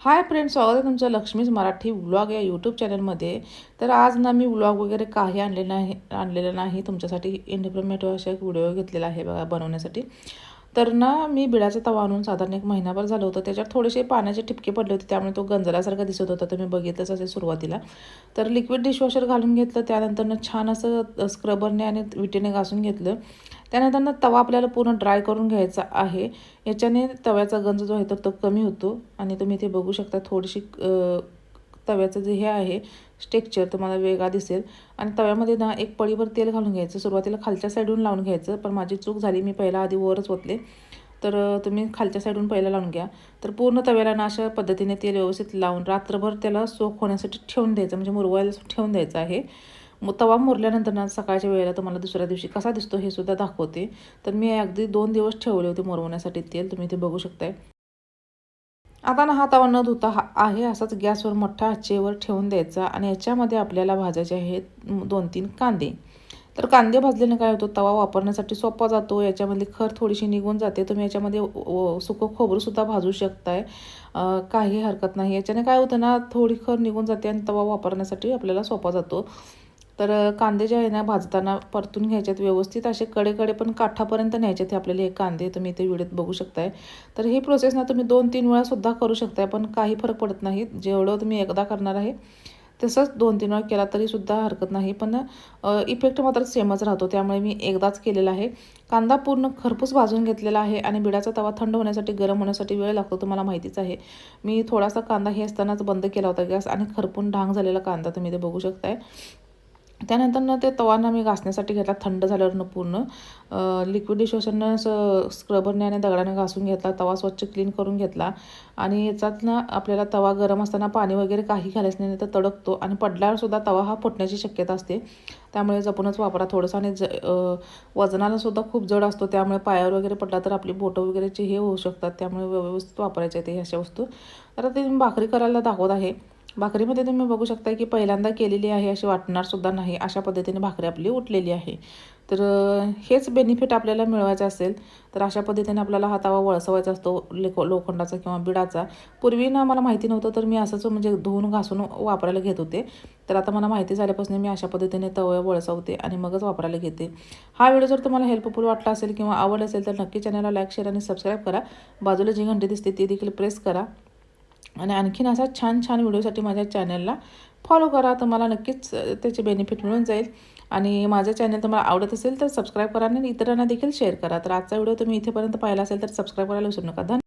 Hi friend स्वागत आहे तुमचं लक्ष्मीज मराठी व्लॉग या यूट्यूब चॅनलमध्ये तर आज ना मी व्लॉग वगैरे काही आणले नाही आणलेलं नाही. तुमच्यासाठी इंडिपेंडमेंट असा एक व्हिडिओ घेतलेला आहे बघा बनवण्यासाठी. तर ना मी बिडाचा तवा आणून साधारण एक महिनाभर झालं होतं. त्याच्यात थोडेसे पाण्याचे ठिपके पडले होते त्यामुळे तो गंजल्यासारखा दिसत होता. तुम्ही बघितलंच असेल सुरुवातीला. तर लिक्विड डिशवॉशर घालून घेतलं. त्यानंतरनं छान असं स्क्रबरने आणि विटेने घासून घेतलं. त्यानंतर ना तवा आपल्याला पूर्ण ड्राय करून घ्यायचा आहे. याच्याने तव्याचा गंज जो आहे तर तो कमी होतो. आणि तुम्ही इथे बघू शकता थोडीशी तव्याचं जे हे आहे स्टेक्चर तुम्हाला वेगळा दिसेल. आणि तव्यामध्ये ना एक पळीवर तेल घालून घ्यायचं. सुरुवातीला खालच्या साईडून लावून घ्यायचं. पण माझी चूक झाली. मी पहिला आधी वरच ओतले. तर तुम्ही खालच्या साईडून पहिला लावून घ्या. तर पूर्ण तव्याला ना अशा पद्धतीने तेल व्यवस्थित लावून रात्रभर त्याला सोक होण्यासाठी ठेवून द्यायचं. म्हणजे मुरवायला ठेवून द्यायचं आहे. मग तवा मुरल्यानंतर ना सकाळच्या वेळेला तुम्हाला दुसऱ्या दिवशी कसा दिसतो हे सुद्धा दाखवते. तर मी अगदी दोन दिवस ठेवले होते मुरवण्यासाठी तेल तुम्ही ते बघू शकताय. आता ना हा तवा न धुता हा आहे असाच गॅसवर मोठ्या आचेवर ठेवून द्यायचा आणि याच्यामध्ये आपल्याला भाजायचे आहेत दोन तीन कांदे. तर कांदे भाजल्याने काय होतं तवा वापरण्यासाठी सोपा जातो याच्यामधली खर थोडीशी निघून जाते तुम्ही याच्यामध्ये सुकं खोबरंसुद्धा भाजू शकताय. काही हरकत नाही. याच्याने काय होतं ना थोडी खर निघून जाते आणि तवा वापरण्यासाठी आपल्याला सोपा जातो. तर कांदे जे आहे ना भाजताना परतून घ्यायच्यात व्यवस्थित. असे कडेकडे पण काठापर्यंत न्यायचे ते आपल्याला हे कांदे तुम्ही इथे व्हिडिओत बघू शकताय. तर ही प्रोसेस ना तुम्ही दोन तीन वेळासुद्धा करू शकताय पण काही फरक पडत नाही. जेवढं तुम्ही एकदा करणार आहे तसंच दोन तीन वेळा केला तरीसुद्धा हरकत नाही. पण इफेक्ट मात्र सेमच राहतो. त्यामुळे मी एकदाच केलेला आहे. कांदा पूर्ण खरपूस भाजून घेतलेला आहे आणि बिडाचा तवा थंड होण्यासाठी गरम होण्यासाठी वेळ लागतो तुम्हाला माहितीच आहे. मी थोडासा कांदा हे असतानाच बंद केला होता गॅस आणि खरपून ढांग झालेला कांदा तुम्ही ते बघू शकताय. त्यानंतर ना ते तवांना मी घासण्यासाठी घेतला थंड झाल्यावरनं पूर्ण. लिक्विड डिशवॉशरनं असं स्क्रबरने आणि दगडाने घासून घेतला तवा स्वच्छ क्लीन करून घेतला. आणि याच्यात ना आपल्याला तवा गरम असताना पाणी वगैरे काही घालायचं नाही तर तडकतो. आणि पडल्यावरसुद्धा तवा हा फुटण्याची शक्यता असते. त्यामुळे जपूनच वापरा थोडंसं. आणि ज वजनालासुद्धा खूप जड असतो. त्यामुळे पायावर वगैरे पडला तर आपली बोटं वगैरेचे हे होऊ शकतात. त्यामुळे व्यवस्थित वापरायचे ते अशा वस्तू. तर ते भाकरी करायला दाखवत आहे. भाकरीमध्ये तुम्ही बघू शकता की पहिल्यांदा केलेली आहे अशी वाटणारसुद्धा नाही. अशा पद्धतीने भाकरी आपली उठलेली आहे. तर हेच बेनिफिट आपल्याला मिळवायचं असेल तर अशा पद्धतीने आपल्याला हा तवा वळसवायचा असतो लेखो लोखंडाचा किंवा बिडाचा पूर्वी ना मला माहिती नव्हतं तर मी असंच म्हणजे धुवून घासून वापरायला घेत होते. तर आता मला माहिती झाल्यापासून मी अशा पद्धतीने तवा वळसवते आणि मगच वापरायला घेते. हा व्हिडिओ जर तुम्हाला हेल्पफुल वाटला असेल किंवा आवड असेल तर नक्की चॅनलला लाईक शेअर आणि सबस्क्राईब करा. बाजूला जी घंटी दिसते ती देखील प्रेस करा. आणि आणखीन असा छान छान व्हिडिओसाठी माझ्या चॅनलला फॉलो करा. तुम्हाला नक्कीच त्याचे बेनिफिट मिळून जाईल. आणि माझं चॅनल तुम्हाला आवडत असेल तर सबस्क्राईब करा आणि इतरांना देखील शेअर करा. तर आजचा व्हिडिओ तुम्ही इथेपर्यंत पाहिला असेल तर सबस्क्राईब करायला विसरू नका. धन्यवाद.